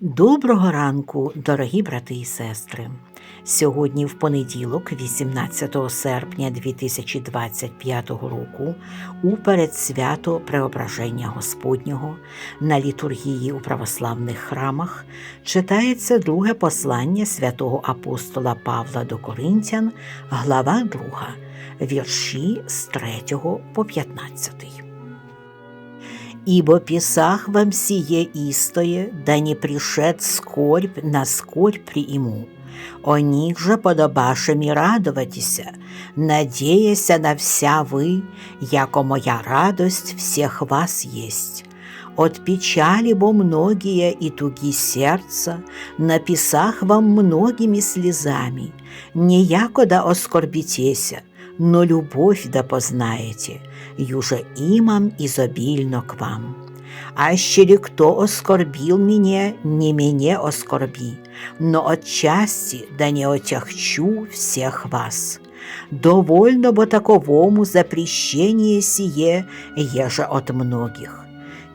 Доброго ранку, дорогі брати і сестри. Сьогодні, в понеділок, 18 серпня 2025 року, у передсвято Преображення Господнього на літургії у православних храмах читається друге послання святого апостола Павла до Коринтян, глава 2, вірші з 3 по 15. Ибо Писах вам сие истое, да не пришед скорбь на скорбь прииму. О них же подобашами радоватися, надеяся на вся вы, яко моя радость всех вас есть. От печали бо многие и туги сердца, написах вам многими слезами, не якода оскорбитеся, но любовь да познаете, юже имам изобильно к вам. Аще ли кто оскорбил меня, не мне оскорби, но отчасти да не отягчу всех вас. Довольно бо таковому запрещение сие, еже от многих.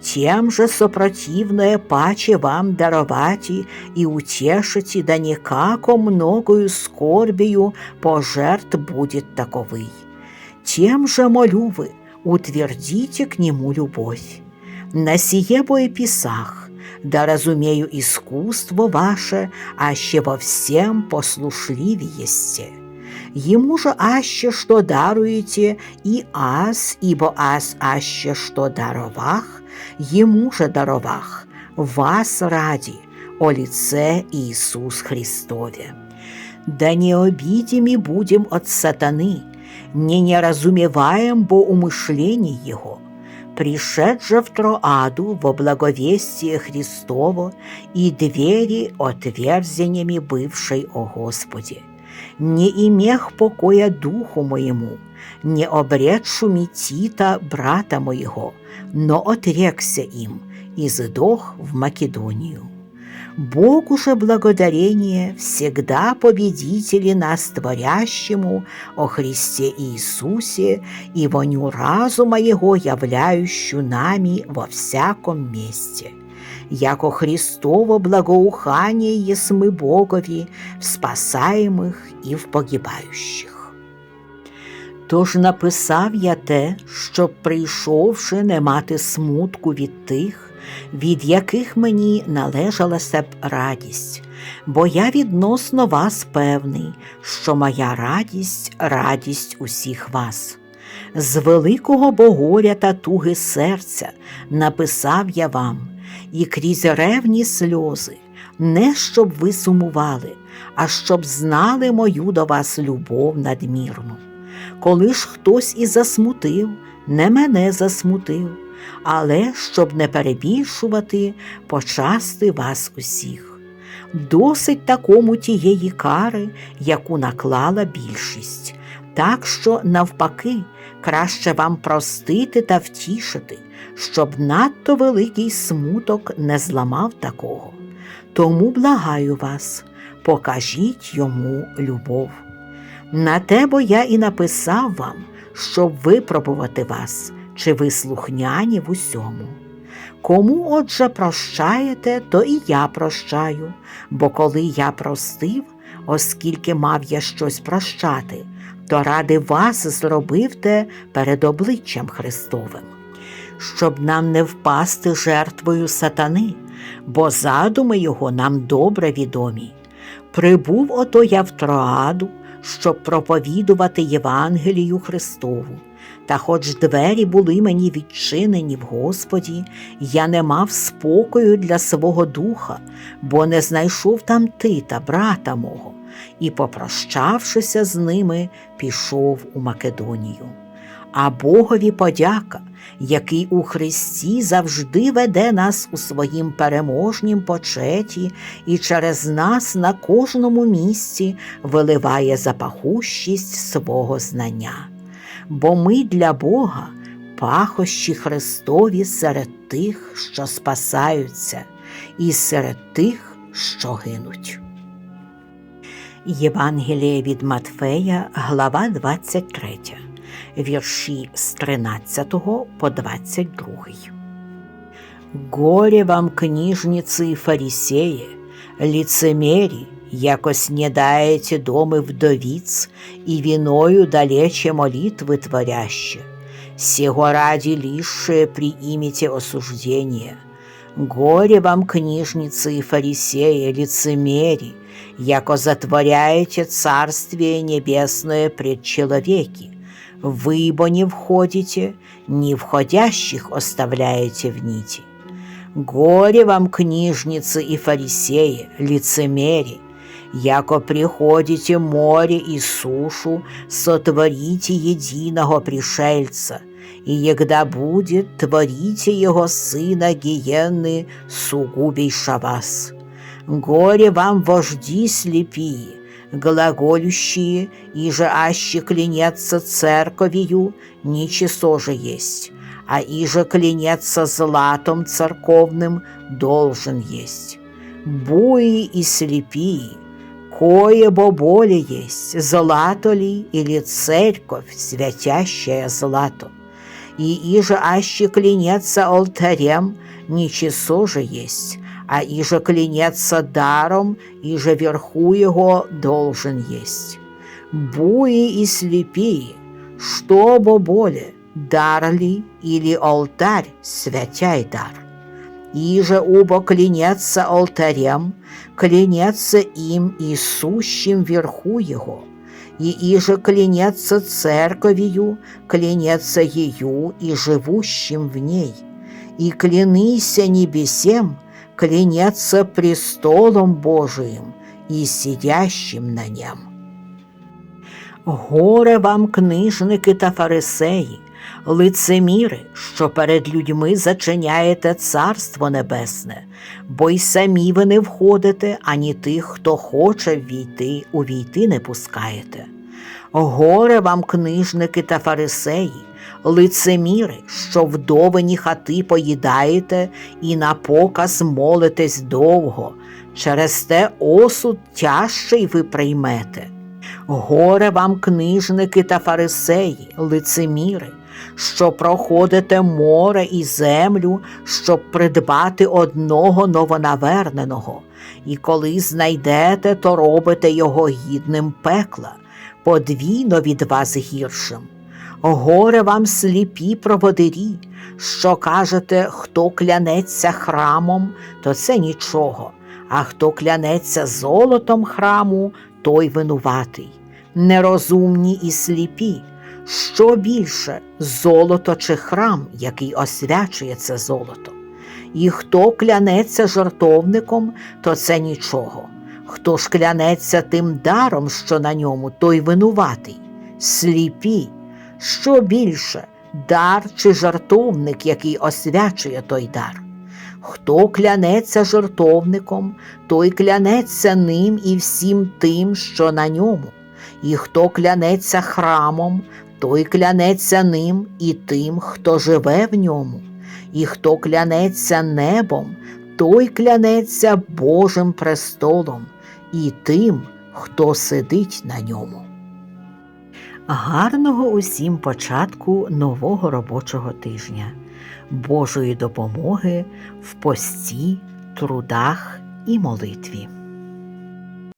Тем же сопротивное паче вам даровати и утешите, да никако многою скорбию пожертв будет таковый. Тем же молю вы, утвердите к нему любовь. На сие боеписах, да разумею искусство ваше, аще во всем послушливи есте. Ему же аще что даруете, и аз, ибо аз аще что даровах, ему же даровах, вас ради, о лице Иисус Христове. Да не обидими будем от сатаны, не неразумеваем бо умышлений его, пришед же в Троаду во благовестие Христово и двери отверзениями бывшей о Господе. Не имех покоя духу моему, не обретшу Митита, брата моего, но отрекся им и сдох в Македонию. Богу же благодарение всегда победители нас творящему о Христе Иисусе и воню разума Его являющую нами во всяком месте. Яко Христово благоухание есмы Богові в спасаємих і в погибающих. Тож написав я те, щоб, прийшовши, не мати смутку від тих, від яких мені належалася б радість, бо я відносно вас певний, що моя радість радість усіх вас. З великого богоря та туги серця написав я вам, і крізь ревні сльози, не щоб ви сумували, а щоб знали мою до вас любов надмірну. Коли ж хтось і засмутив, не мене засмутив, але щоб не перебільшувати, почасти вас усіх. Досить такому тієї кари, яку наклала більшість, так що, навпаки, краще вам простити та втішити, щоб надто великий смуток не зламав такого. Тому благаю вас, покажіть йому любов. На те бо я і написав вам, щоб випробувати вас, чи ви слухняні в усьому. Кому, отже, прощаєте, то і я прощаю, бо коли я простив, оскільки мав я щось прощати, то ради вас зробив те перед обличчям Христовим, щоб нам не впасти жертвою сатани, бо задуми його нам добре відомі. Прибув ото я в Троаду, щоб проповідувати Євангелію Христову. Та хоч двері були мені відчинені в Господі, я не мав спокою для свого духа, бо не знайшов там Тита, брата мого, і, попрощавшися з ними, пішов у Македонію. А Богові подяка, який у Христі завжди веде нас у своїм переможнім почеті і через нас на кожному місці виливає запахущість свого знання. Бо ми для Бога пахощі Христові серед тих, що спасаються, і серед тих, що гинуть. Євангеліє від Матфея, глава 23, вірші з 13 по 22. Горе вам, книжниці і фарисеї, лицемері, яко снедаєте доми вдовиц и виною далече молитвы творяще. Сего ради лишее приимите осуждение. Горе вам, книжницы и фарисеи, лицемери, яко затворяете Царствие Небесное пред человеки. Вы бо не входите, не входящих оставляете в нити. Горе вам, книжницы и фарисеи, лицемери, яко приходите море и сушу, сотворите единого пришельца, и егда будет, творите его сына гиенны сугубейша вас. Горе вам, вожди слепие, глаголющие, и же аще клянется церковью, ничего же есть, а иже клянется златом церковным, должен есть. Буи и слепие, кое бо более есть, злато ли или церковь, святящая злато. И иже аще клянется алтарем, ничего же есть, а иже клянется даром, иже верху его должен есть. Буи и слепие, что бо более, дар ли или алтарь, святяй дар. Иже убо клянется алтарем, клянется им и сущим верху его, и иже клянется церковью, клянется ею и живущим в ней, и клянися небесем, клянется престолом Божиим и сидящим на нем. Горе вам, книжники та фарисеї, лицеміри, що перед людьми зачиняєте Царство Небесне, бо й самі ви не входите, ані тих, хто хоче ввійти, увійти не пускаєте. Горе вам, книжники та фарисеї, лицеміри, що вдовині хати поїдаєте і на показ молитесь довго, через те осуд тяжчий ви приймете. Горе вам, книжники та фарисеї, лицеміри, що проходите море і землю, щоб придбати одного новонаверненого, і коли знайдете, то робите його гідним пекла, подвійно від вас гіршим. Горе вам сліпі проводирі, що кажете, хто клянеться храмом, то це нічого, а хто клянеться золотом храму, той винуватий. Нерозумні і сліпі, що більше золото чи храм, який освячує це золото. І хто клянеться жартовником, то це нічого. Хто ж клянеться тим даром, що на ньому, той винуватий. Сліпі, що більше дар чи жартовник, який освячує той дар. Хто клянеться жертовником, той клянеться ним і всім тим, що на ньому, і хто клянеться храмом, той клянеться ним і тим, хто живе в ньому, і хто клянеться небом, той клянеться Божим престолом і тим, хто сидить на ньому. Гарного усім початку нового робочого тижня, Божої допомоги в пості, трудах і молитві.